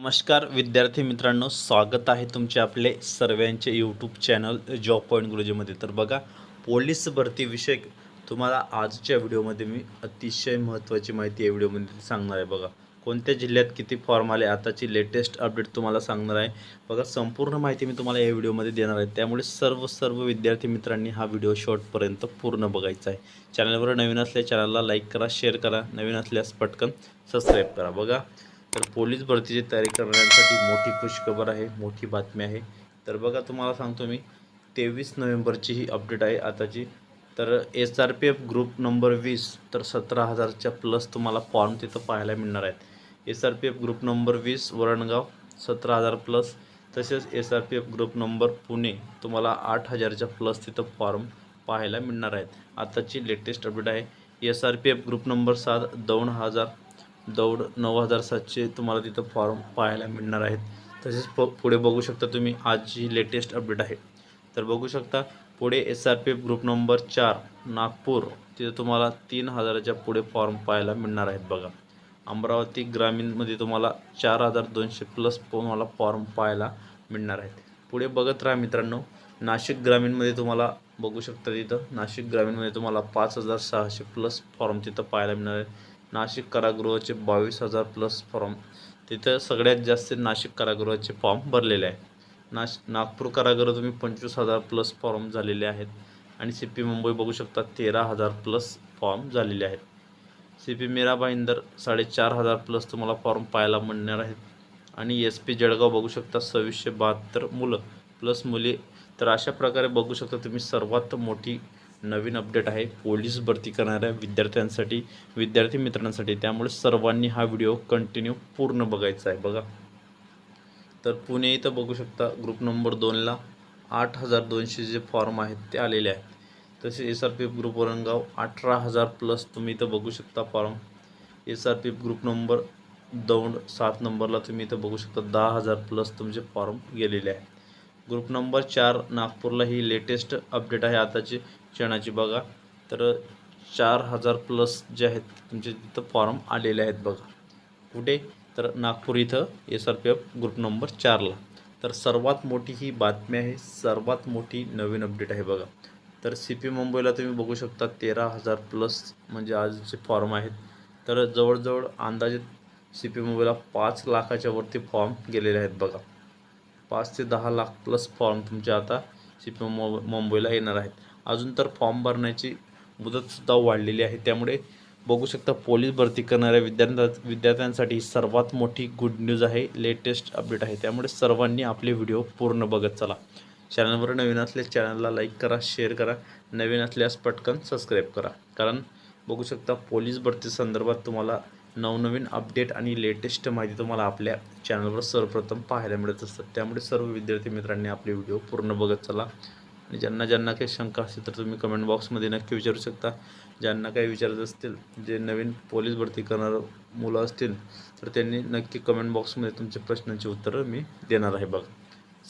नमस्कार विद्यार्थी मित्रांनो स्वागत आहे तुमचे आपले सर्वांचे यूट्यूब चॅनल जॉब पॉईंट गुरुजीमध्ये तर बघा पोलीस भरतीविषयक तुम्हाला आजच्या व्हिडिओमध्ये मी अतिशय महत्त्वाची माहिती या व्हिडिओमध्ये सांगणार आहे बघा. कोणत्या जिल्ह्यात किती फॉर्म आले आताची लेटेस्ट अपडेट तुम्हाला सांगणार आहे. बघा संपूर्ण माहिती मी तुम्हाला या व्हिडिओमध्ये देणार आहे. त्यामुळे सर्व सर्व विद्यार्थी मित्रांनी हा व्हिडिओ शॉर्टपर्यंत पूर्ण बघायचा आहे. चॅनलवर नवीन असल्या चॅनलला लाईक करा शेअर करा. नवीन असल्यास पटकन सबस्क्राईब करा. बघा तर पोलीस भरतीची तयारी करण्यासाठी मोठी खुशखबर आहे मोठी बातमी आहे. तर बघा तुम्हाला सांगतो मी तेवीस नोव्हेंबरची ही अपडेट आहे आताची. तर S R P F group number वीस तर सतरा हजारच्या प्लस तुम्हाला फॉर्म तिथं पाहायला मिळणार आहेत. S R P F group number वीस वरणगाव सतरा हजार प्लस तसेच S R P F group number Pune तुम्हाला आठ हजारच्या प्लस तिथं फॉर्म पाहायला मिळणार आहेत. आताची लेटेस्ट अपडेट आहे. S R P F group number सात दोन हजार दौड नऊ हजार सातशे तुम्हाला तिथं फॉर्म पाहायला मिळणार आहेत. तसेच प पुढे बघू शकता तुम्ही आजची लेटेस्ट अपडेट आहे. तर बघू शकता पुढे S R P F group number चार नागपूर तिथं तुम्हाला तीन हजाराच्या पुढे फॉर्म पाहायला मिळणार आहेत बघा. अमरावती ग्रामीणमध्ये तुम्हाला चार हजार दोनशे प्लस तुम्हाला फॉर्म पाहायला मिळणार आहेत. पुढे बघत राहा मित्रांनो नाशिक ग्रामीणमध्ये तुम्हाला बघू शकता तिथं नाशिक ग्रामीणमध्ये तुम्हाला पाच हजार सहाशे प्लस फॉर्म तिथं पाहायला मिळणार आहे नाशिक कारागृहाचे बावीस हजार प्लस फॉर्म तिथं सगळ्यात जास्त नाशिक कारागृहाचे फॉर्म भरलेले आहे नाश नागपूर कारागृह तुम्ही पंचवीस हजार प्लस फॉर्म झालेले आहेत. आणि सी पी मुंबई बघू शकता तेरा हजार प्लस फॉर्म झालेले आहेत. सी पी मीरा भाईंदर साडेचार हजार प्लस तुम्हाला फॉर्म पाहायला मिळणार आहेत. आणि एस पी जळगाव बघू शकता सव्वीसशे बहात्तर मुलं प्लस मुली. तर अशा प्रकारे बघू शकता तुम्ही सर्वात मोठी नवीन अपडेट आहे. पोलीस भरती करणाऱ्या विद्यार्थ्यांसाठी विद्यार्थी मित्रांसाठी. त्यामुळे सर्वांनी हा व्हिडिओ कंटिन्यू पूर्ण बघायचा आहे. बघा. तर पुणे इथं बघू शकता ग्रुप नंबर दोनला आठ हजार दोनशे जे फॉर्म आहेत ते आलेले आहेत. तसेच S R P F group Aurangaon अठरा हजार प्लस तुम्ही इथं बघू शकता form S R P F group number Daund सात नंबरला तुम्ही इथं बघू शकता दहा हजार प्लस तुमचे फॉर्म गेलेले आहेत. ग्रुप नंबर चार नागपूरला ही लेटेस्ट अपडेट आहे. आताची क्षणाची बघा. तर चार हजार प्लस जे आहेत तुमचे तिथं फॉर्म आलेले आहेत बघा. कुठे? तर नागपूर इथं S R P F group number चारला तर सर्वात मोठी ही बातमी आहे सर्वात मोठी नवीन अपडेट आहे बघा. तर सी पी मुंबईला तुम्ही बघू शकता तेरा हजार प्लस म्हणजे आजचे फॉर्म आहेत. तर जवळजवळ अंदाजे सी पी मुंबईला पाच लाखाच्या वरती फॉर्म गेलेले आहेत बघा. पाच ते दहा लाख प्लस फॉर्म तुमचे आता सी पी मुंबईला येणार आहेत. अजून तर फॉर्म भरण्याची मुदतसुद्धा वाढलेली आहे. त्यामुळे बघू शकता पोलीस भरती करणाऱ्या विद्यार्थ्या विद्यार्थ्यांसाठी सर्वात मोठी गुड न्यूज आहे लेटेस्ट अपडेट आहे. त्यामुळे सर्वांनी आपले व्हिडिओ पूर्ण बघत चला. चॅनलवर नवीन असल्यास चॅनलला लाईक करा शेअर करा. नवीन असल्यास पटकन सबस्क्राईब करा. कारण बघू शकता पोलीस भरती संदर्भात तुम्हाला नवनवीन अपडेट आणि लेटेस्ट माहिती तुम्हाला आपल्या चॅनलवर सर्वप्रथम पाहायला मिळत असतात त्यामुळे सर्व विद्यार्थी मित्रांनी आपले व्हिडिओ पूर्ण बघत चला. आणि ज्यांना ज्यांना काही शंका असेल तर तुम्ही कमेंट बॉक्समध्ये नक्की विचारू शकता. ज्यांना काही विचारत असतील जे नवीन पोलीस भरती करणारं मुलं असतील तर त्यांनी नक्की कमेंट बॉक्समध्ये तुमच्या प्रश्नांची उत्तरं मी देणार आहे बघा.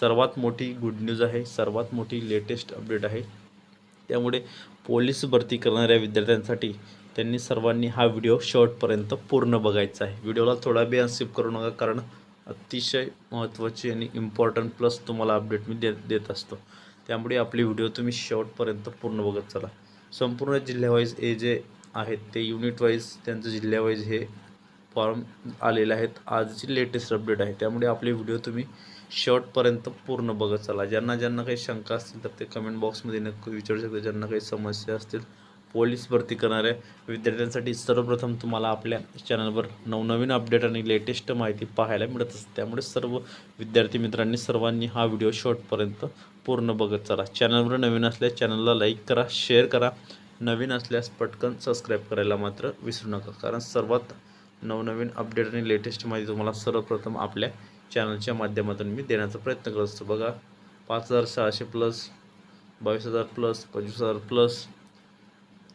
सर्वात मोठी गुड न्यूज आहे सर्वात मोठी लेटेस्ट अपडेट आहे. त्यामुळे पोलीस भरती करणाऱ्या विद्यार्थ्यांसाठी त्यांनी सर्वांनी हा व्हिडिओ शॉर्टपर्यंत पूर्ण बघायचा आहे. व्हिडिओला थोडा बी अनसिप करू नका कारण अतिशय महत्त्वाची आणि इम्पॉर्टंट प्लस तुम्हाला अपडेट मी देत देत असतो. त्यामुळे आपले व्हिडिओ तुम्ही शेवटपर्यंत पूर्ण बघत चला. संपूर्ण जिल्ह्यावाईज हे जे आहेत ते युनिट वाईज त्यांचं जिल्ह्यावाईज हे फॉर्म आलेले आहेत. आजची लेटेस्ट अपडेट आहे. त्यामुळे आपले व्हिडिओ तुम्ही शेवटपर्यंत पूर्ण बघत चला. ज्यांना ज्यांना काही शंका असतील तर ते कमेंट बॉक्समध्ये नक्की विचारू शकता. ज्यांना काही समस्या असतील पोलीस भरती करणाऱ्या विद्यार्थ्यांसाठी सर्वप्रथम तुम्हाला आपल्या चॅनलवर नवनवीन अपडेट आणि लेटेस्ट माहिती पाहायला मिळत असते. त्यामुळे सर्व विद्यार्थी मित्रांनी सर्वांनी हा व्हिडिओ शॉर्टपर्यंत पूर्ण बघत चला. चॅनलवर नवीन असल्यास चॅनलला लाईक करा शेअर करा. नवीन असल्यास पटकन सबस्क्राईब करायला मात्र विसरू नका. कारण सर्वात नवनवीन अपडेट आणि लेटेस्ट माहिती तुम्हाला सर्वप्रथम आपल्या चॅनलच्या माध्यमातून मी देण्याचा प्रयत्न करत असतो. बघा पाच हजार सहाशे प्लस बावीस हजार प्लस पंचवीस हजार प्लस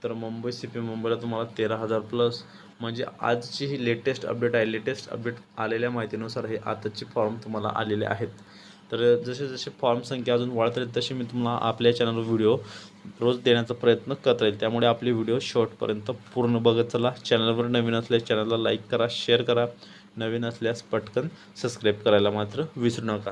तर मुंबई सी पी मुंबईला तुम्हाला तेरा हजार प्लस म्हणजे आजची ही लेटेस्ट अपडेट आहे. लेटेस्ट अपडेट आलेल्या माहितीनुसार हे आताचे फॉर्म तुम्हाला आलेले आहेत. तर जसे जसे फॉर्म संख्या अजून वाढत राहील तसे मी तुम्हाला आपल्या चॅनलवर व्हिडिओ रोज देण्याचा प्रयत्न करत राहील. त्यामुळे आपले व्हिडिओ शॉर्टपर्यंत पूर्ण बघत चला. चॅनलवर नवीन असल्यास चॅनलला लाईक करा शेअर करा. नवीन असल्यास पटकन सबस्क्राईब करायला मात्र विसरू नका.